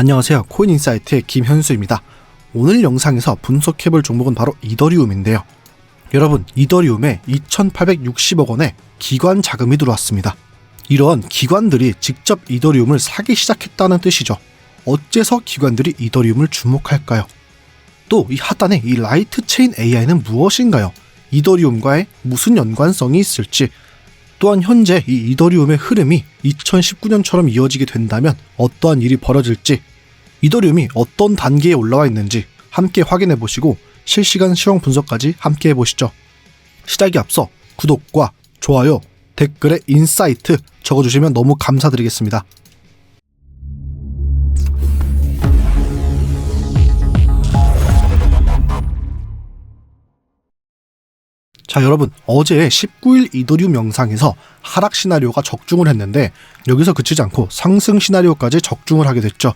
안녕하세요. 코인인사이트의 김현수입니다. 오늘 영상에서 분석해볼 종목은 바로 이더리움인데요. 여러분, 이더리움에 2,860억 원의 기관 자금이 들어왔습니다. 이런 기관들이 직접 이더리움을 사기 시작했다는 뜻이죠. 어째서 기관들이 이더리움을 주목할까요? 또 이 하단의 이 라이트 체인 AI는 무엇인가요? 이더리움과의 무슨 연관성이 있을지 또한 현재 이 이더리움의 흐름이 2019년처럼 이어지게 된다면 어떠한 일이 벌어질지 이더리움이 어떤 단계에 올라와 있는지 함께 확인해 보시고 실시간 시황 분석까지 함께 해 보시죠. 시작에 앞서 구독과 좋아요, 댓글에 인사이트 적어주시면 너무 감사드리겠습니다. 자 여러분 어제 19일 이더리움 영상에서 하락 시나리오가 적중을 했는데 여기서 그치지 않고 상승 시나리오까지 적중을 하게 됐죠.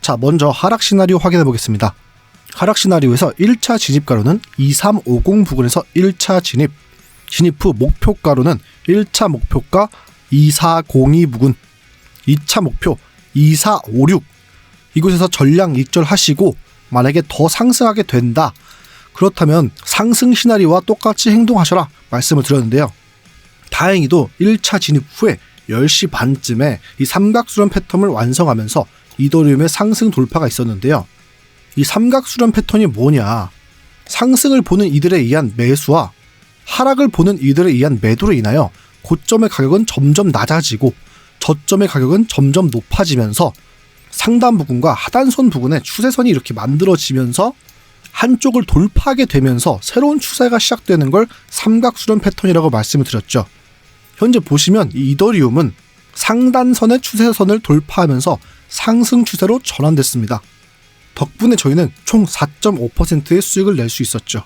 자 먼저 하락 시나리오 확인해 보겠습니다. 하락 시나리오에서 1차 진입가로는 2350 부근에서 1차 진입 진입 후 목표가로는 1차 목표가 2402 부근 2차 목표 2456 이곳에서 전량 익절하시고 만약에 더 상승하게 된다 그렇다면 상승 시나리오와 똑같이 행동하셔라 말씀을 드렸는데요. 다행히도 1차 진입 후에 10시 반쯤에 이 삼각수렴 패턴을 완성하면서 이더리움의 상승 돌파가 있었는데요. 이 삼각수렴 패턴이 뭐냐? 상승을 보는 이들에 의한 매수와 하락을 보는 이들에 의한 매도로 인하여 고점의 가격은 점점 낮아지고 저점의 가격은 점점 높아지면서 상단 부분과 하단선 부분에 추세선이 이렇게 만들어지면서 한쪽을 돌파하게 되면서 새로운 추세가 시작되는 걸 삼각수렴 패턴이라고 말씀을 드렸죠. 현재 보시면 이 이더리움은 상단선의 추세선을 돌파하면서 상승 추세로 전환됐습니다. 덕분에 저희는 총 4.5%의 수익을 낼 수 있었죠.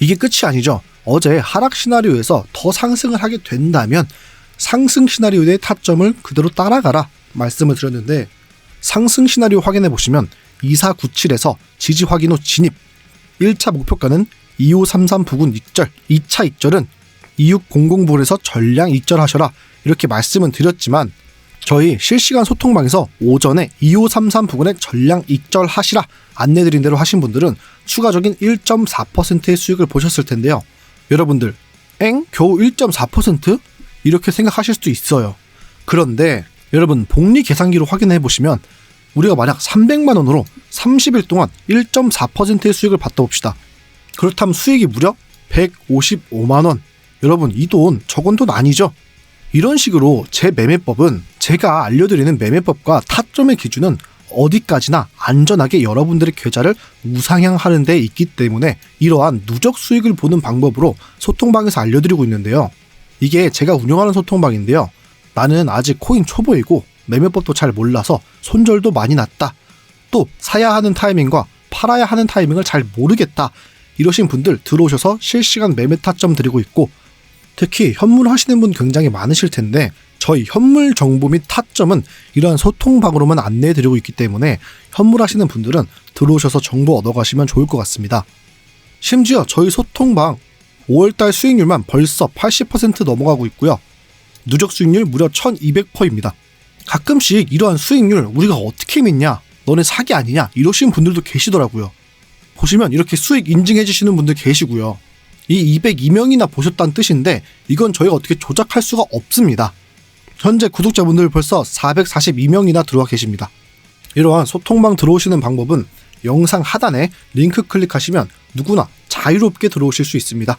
이게 끝이 아니죠. 어제 하락 시나리오에서 더 상승을 하게 된다면 상승 시나리오의 타점을 그대로 따라가라 말씀을 드렸는데 상승 시나리오 확인해 보시면 2497에서 지지 확인 후 진입 1차 목표가는 2533 부근 익절 2차 익절은 2600 부근에서 전량 익절하셔라 이렇게 말씀은 드렸지만 저희 실시간 소통방에서 오전에 2533 부근에 전량 익절하시라 안내드린 대로 하신 분들은 추가적인 1.4%의 수익을 보셨을 텐데요. 여러분들, 엥? 겨우 1.4%? 이렇게 생각하실 수도 있어요. 그런데 여러분 복리 계산기로 확인해 보시면 우리가 만약 300만 원으로 30일 동안 1.4%의 수익을 받다 봅시다. 그렇다면 수익이 무려 155만 원. 여러분 이 돈 적은 돈 아니죠? 이런 식으로 제 매매법은 제가 알려드리는 매매법과 타점의 기준은 어디까지나 안전하게 여러분들의 계좌를 우상향하는 데 있기 때문에 이러한 누적 수익을 보는 방법으로 소통방에서 알려드리고 있는데요. 이게 제가 운영하는 소통방인데요. 나는 아직 코인 초보이고 매매법도 잘 몰라서 손절도 많이 났다. 또 사야 하는 타이밍과 팔아야 하는 타이밍을 잘 모르겠다. 이러신 분들 들어오셔서 실시간 매매 타점 드리고 있고 특히 현물 하시는 분 굉장히 많으실 텐데 저희 현물 정보 및 타점은 이러한 소통방으로만 안내해 드리고 있기 때문에 현물 하시는 분들은 들어오셔서 정보 얻어 가시면 좋을 것 같습니다. 심지어 저희 소통방 5월달 수익률만 벌써 80% 넘어가고 있고요. 누적 수익률 무려 1200%입니다. 가끔씩 이러한 수익률 우리가 어떻게 믿냐? 너네 사기 아니냐? 이러시는 분들도 계시더라고요. 보시면 이렇게 수익 인증해 주시는 분들 계시고요. 이 202명이나 보셨다는 뜻인데 이건 저희가 어떻게 조작할 수가 없습니다. 현재 구독자분들 벌써 442명이나 들어와 계십니다. 이러한 소통방 들어오시는 방법은 영상 하단에 링크 클릭하시면 누구나 자유롭게 들어오실 수 있습니다.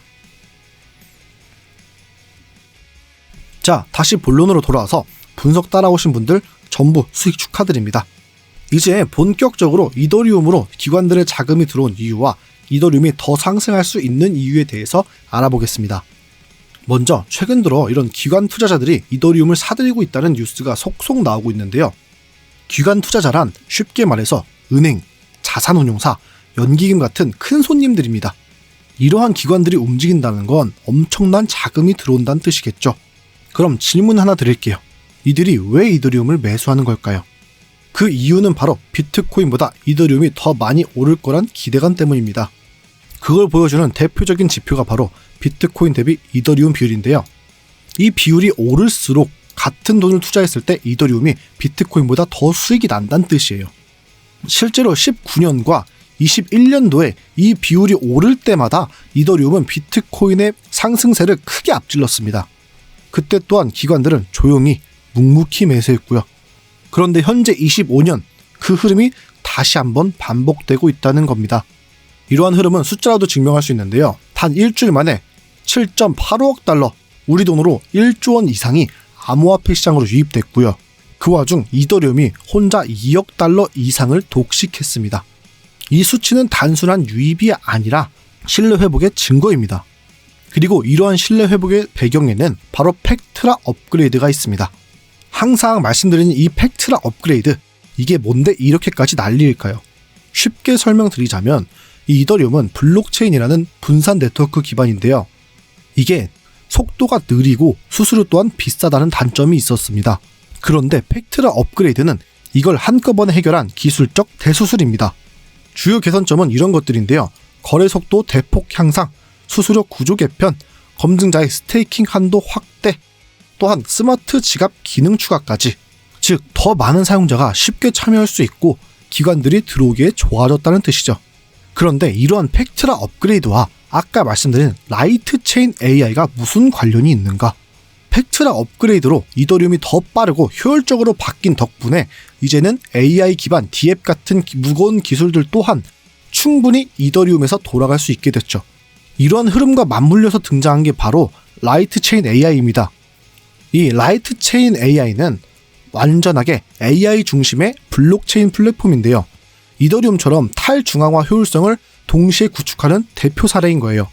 자, 다시 본론으로 돌아와서 분석 따라오신 분들 전부 수익 축하드립니다. 이제 본격적으로 이더리움으로 기관들의 자금이 들어온 이유와 이더리움이 더 상승할 수 있는 이유에 대해서 알아보겠습니다. 먼저 최근 들어 이런 기관 투자자들이 이더리움을 사들이고 있다는 뉴스가 속속 나오고 있는데요. 기관 투자자란 쉽게 말해서 은행, 자산운용사, 연기금 같은 큰 손님들입니다. 이러한 기관들이 움직인다는 건 엄청난 자금이 들어온다는 뜻이겠죠. 그럼 질문 하나 드릴게요. 이들이 왜 이더리움을 매수하는 걸까요? 그 이유는 바로 비트코인보다 이더리움이 더 많이 오를 거란 기대감 때문입니다. 그걸 보여주는 대표적인 지표가 바로 비트코인 대비 이더리움 비율인데요. 이 비율이 오를수록 같은 돈을 투자했을 때 이더리움이 비트코인보다 더 수익이 난다는 뜻이에요. 실제로 19년과 21년도에 이 비율이 오를 때마다 이더리움은 비트코인의 상승세를 크게 앞질렀습니다. 그때 또한 기관들은 조용히 묵묵히 매수했고요. 그런데 현재 25년 그 흐름이 다시 한번 반복되고 있다는 겁니다. 이러한 흐름은 숫자로도 증명할 수 있는데요. 단 일주일 만에 7.85억 달러, 우리 돈으로 1조 원 이상이 암호화폐 시장으로 유입됐고요. 그 와중 이더리움이 혼자 2억 달러 이상을 독식했습니다. 이 수치는 단순한 유입이 아니라 신뢰 회복의 증거입니다. 그리고 이러한 신뢰 회복의 배경에는 바로 팩트라 업그레이드가 있습니다. 항상 말씀드리는 이 팩트라 업그레이드, 이게 뭔데 이렇게까지 난리일까요? 쉽게 설명드리자면 이 이더리움은 블록체인이라는 분산 네트워크 기반인데요. 이게 속도가 느리고 수수료 또한 비싸다는 단점이 있었습니다. 그런데 팩트라 업그레이드는 이걸 한꺼번에 해결한 기술적 대수술입니다. 주요 개선점은 이런 것들인데요. 거래 속도 대폭 향상, 수수료 구조 개편, 검증자의 스테이킹 한도 확대, 또한 스마트 지갑 기능 추가까지. 즉, 더 많은 사용자가 쉽게 참여할 수 있고 기관들이 들어오기에 좋아졌다는 뜻이죠. 그런데 이러한 팩트라 업그레이드와 아까 말씀드린 라이트 체인 AI가 무슨 관련이 있는가? 팩트라 업그레이드로 이더리움이 더 빠르고 효율적으로 바뀐 덕분에 이제는 AI 기반 DApp 같은 무거운 기술들 또한 충분히 이더리움에서 돌아갈 수 있게 됐죠. 이러한 흐름과 맞물려서 등장한 게 바로 라이트 체인 AI입니다. 이 라이트 체인 AI는 완전하게 AI 중심의 블록체인 플랫폼인데요. 이더리움처럼 탈중앙화 효율성을 동시에 구축하는 대표 사례인 거예요.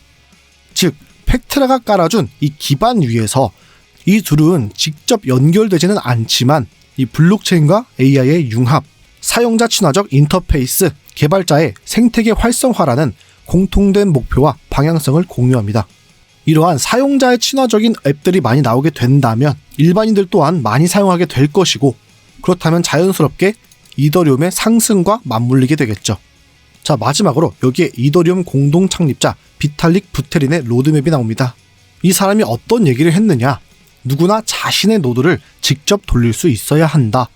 즉, 팩트라가 깔아준 이 기반 위에서 이 둘은 직접 연결되지는 않지만 이 블록체인과 AI의 융합, 사용자 친화적 인터페이스, 개발자의 생태계 활성화라는 공통된 목표와 방향성을 공유합니다. 이러한 사용자의 친화적인 앱들이 많이 나오게 된다면 일반인들 또한 많이 사용하게 될 것이고 그렇다면 자연스럽게 이더리움의 상승과 맞물리게 되겠죠. 자, 마지막으로 여기에 이더리움 공동 창립자 비탈릭 부테린의 로드맵이 나옵니다. 이 사람이 어떤 얘기를 했느냐? 누구나 자신의 노드를 직접 돌릴 수 있어야 한다.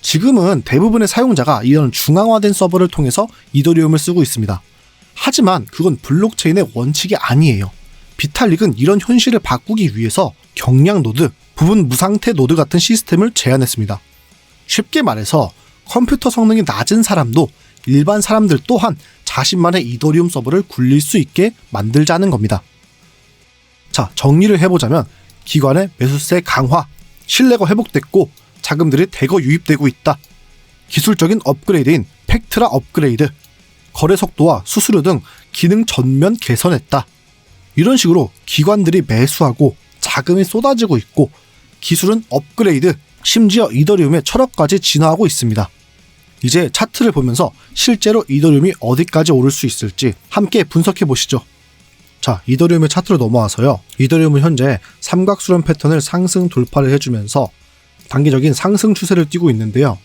지금은 대부분의 사용자가 이런 중앙화된 서버를 통해서 이더리움을 쓰고 있습니다. 하지만 그건 블록체인의 원칙이 아니에요. 비탈릭은 이런 현실을 바꾸기 위해서 경량 노드, 부분 무상태 노드 같은 시스템을 제안했습니다. 쉽게 말해서 컴퓨터 성능이 낮은 사람도 일반 사람들 또한 자신만의 이더리움 서버를 굴릴 수 있게 만들자는 겁니다. 자, 정리를 해보자면 기관의 매수세 강화, 신뢰가 회복됐고 자금들이 대거 유입되고 있다. 기술적인 업그레이드인 팩트라 업그레이드, 거래 속도와 수수료 등 기능 전면 개선했다. 이런 식으로 기관들이 매수하고 자금이 쏟아지고 있고 기술은 업그레이드, 심지어 이더리움의 철학까지 진화하고 있습니다. 이제 차트를 보면서 실제로 이더리움이 어디까지 오를 수 있을지 함께 분석해 보시죠. 자, 이더리움의 차트로 넘어와서요. 이더리움은 현재 삼각수렴 패턴을 상승 돌파를 해주면서 단기적인 상승 추세를 띠고 있는데요.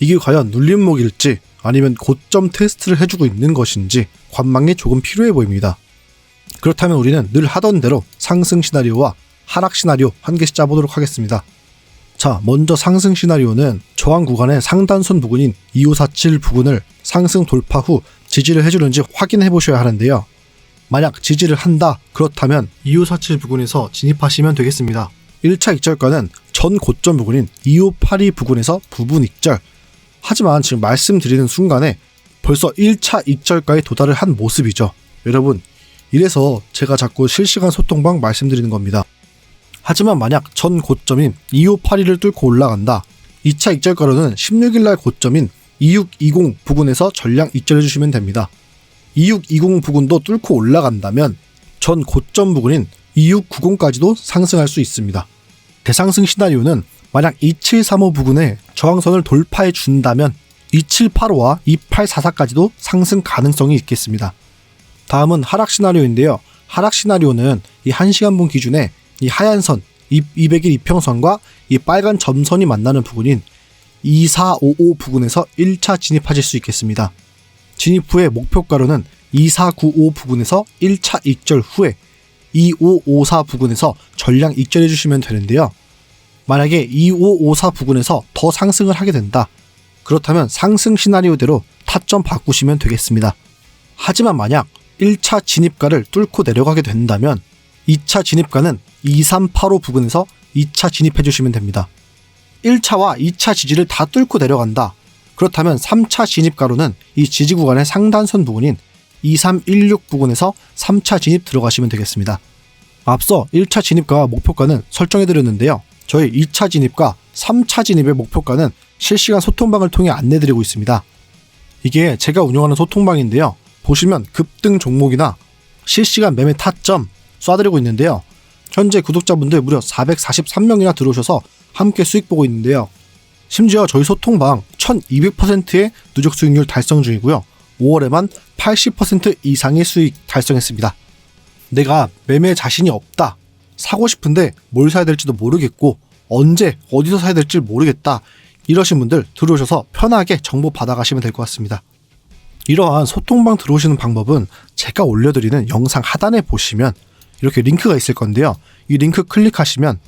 이게 과연 눌림목일지 아니면 고점 테스트를 해주고 있는 것인지 관망이 조금 필요해 보입니다. 그렇다면 우리는 늘 하던 대로 상승 시나리오와 하락 시나리오 한 개씩 짜보도록 하겠습니다. 자, 먼저 상승 시나리오는 저항 구간의 상단선 부근인 2547 부근을 상승 돌파 후 지지를 해주는지 확인해 보셔야 하는데요. 만약 지지를 한다, 그렇다면 2547 부근에서 진입하시면 되겠습니다. 1차 익절가는 전 고점 부근인 2582 부근에서 부분 익절. 하지만 지금 말씀드리는 순간에 벌써 1차 익절가에 도달을 한 모습이죠. 여러분, 이래서 제가 자꾸 실시간 소통방 말씀드리는 겁니다. 하지만 만약 전 고점인 2582를 뚫고 올라간다. 2차 익절가로는 16일날 고점인 2620 부근에서 전량 익절해 주시면 됩니다. 2620 부근도 뚫고 올라간다면 전 고점 부근인 2690까지도 상승할 수 있습니다. 대상승 시나리오는 만약 2735 부근에 저항선을 돌파해 준다면 2785와 2844까지도 상승 가능성이 있겠습니다. 다음은 하락 시나리오인데요. 하락 시나리오는 이 1시간분 기준에 이 하얀 선, 200일 이평선과 이 빨간 점선이 만나는 부근인 2455 부근에서 1차 진입하실 수 있겠습니다. 진입 후에 목표가로는 2495 부근에서 1차 익절 후에 2554 부근에서 전량 익절해 주시면 되는데요. 만약에 2554 부근에서 더 상승을 하게 된다. 그렇다면 상승 시나리오대로 타점 바꾸시면 되겠습니다. 하지만 만약 1차 진입가를 뚫고 내려가게 된다면 2차 진입가는 2385 부근에서 2차 진입해 주시면 됩니다. 1차와 2차 지지를 다 뚫고 내려간다. 그렇다면 3차 진입가로는 이 지지 구간의 상단선 부근인 2316 부근에서 3차 진입 들어가시면 되겠습니다. 앞서 1차 진입과 목표가는 설정해 드렸는데요. 저희 2차 진입과 3차 진입의 목표가는 실시간 소통방을 통해 안내 드리고 있습니다. 이게 제가 운영하는 소통방인데요. 보시면 급등 종목이나 실시간 매매 타점 쏴드리고 있는데요. 현재 구독자분들 무려 443명이나 들어오셔서 함께 수익 보고 있는데요. 심지어 저희 소통방 1200%의 누적 수익률 달성 중이고요. 5월에만 80% 이상의 수익 달성했습니다. 내가 매매 자신이 없다. 사고 싶은데 뭘 사야 될지도 모르겠고 언제 어디서 사야 될지 모르겠다. 이러신 분들 들어오셔서 편하게 정보 받아가시면 될 것 같습니다. 이러한 소통방 들어오시는 방법은 제가 올려드리는 영상 하단에 보시면 이렇게 링크가 있을 건데요. 이 링크 클릭하시면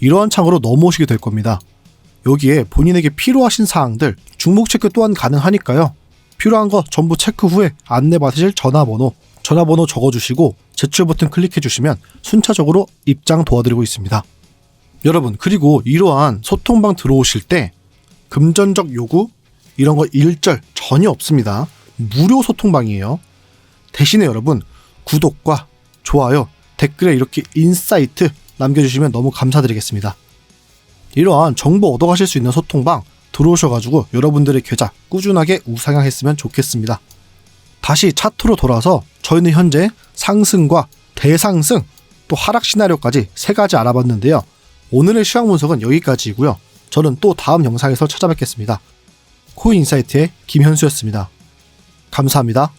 이러한 창으로 넘어오시게 될 겁니다. 여기에 본인에게 필요하신 사항들 중복 체크 또한 가능하니까요. 필요한 거 전부 체크 후에 안내 받으실 전화번호, 전화번호 적어주시고 제출 버튼 클릭해 주시면 순차적으로 입장 도와드리고 있습니다. 여러분 그리고 이러한 소통방 들어오실 때 금전적 요구 이런 거 일절 전혀 없습니다. 무료 소통방이에요. 대신에 여러분 구독과 좋아요, 댓글에 이렇게 인사이트 남겨주시면 너무 감사드리겠습니다. 이러한 정보 얻어가실 수 있는 소통방 들어오셔가지고 여러분들의 계좌 꾸준하게 우상향했으면 좋겠습니다. 다시 차트로 돌아서 저희는 현재 상승과 대상승 또 하락 시나리오까지 세 가지 알아봤는데요. 오늘의 시황 분석은 여기까지이고요. 저는 또 다음 영상에서 찾아뵙겠습니다. 코인인사이트의 김현수였습니다. 감사합니다.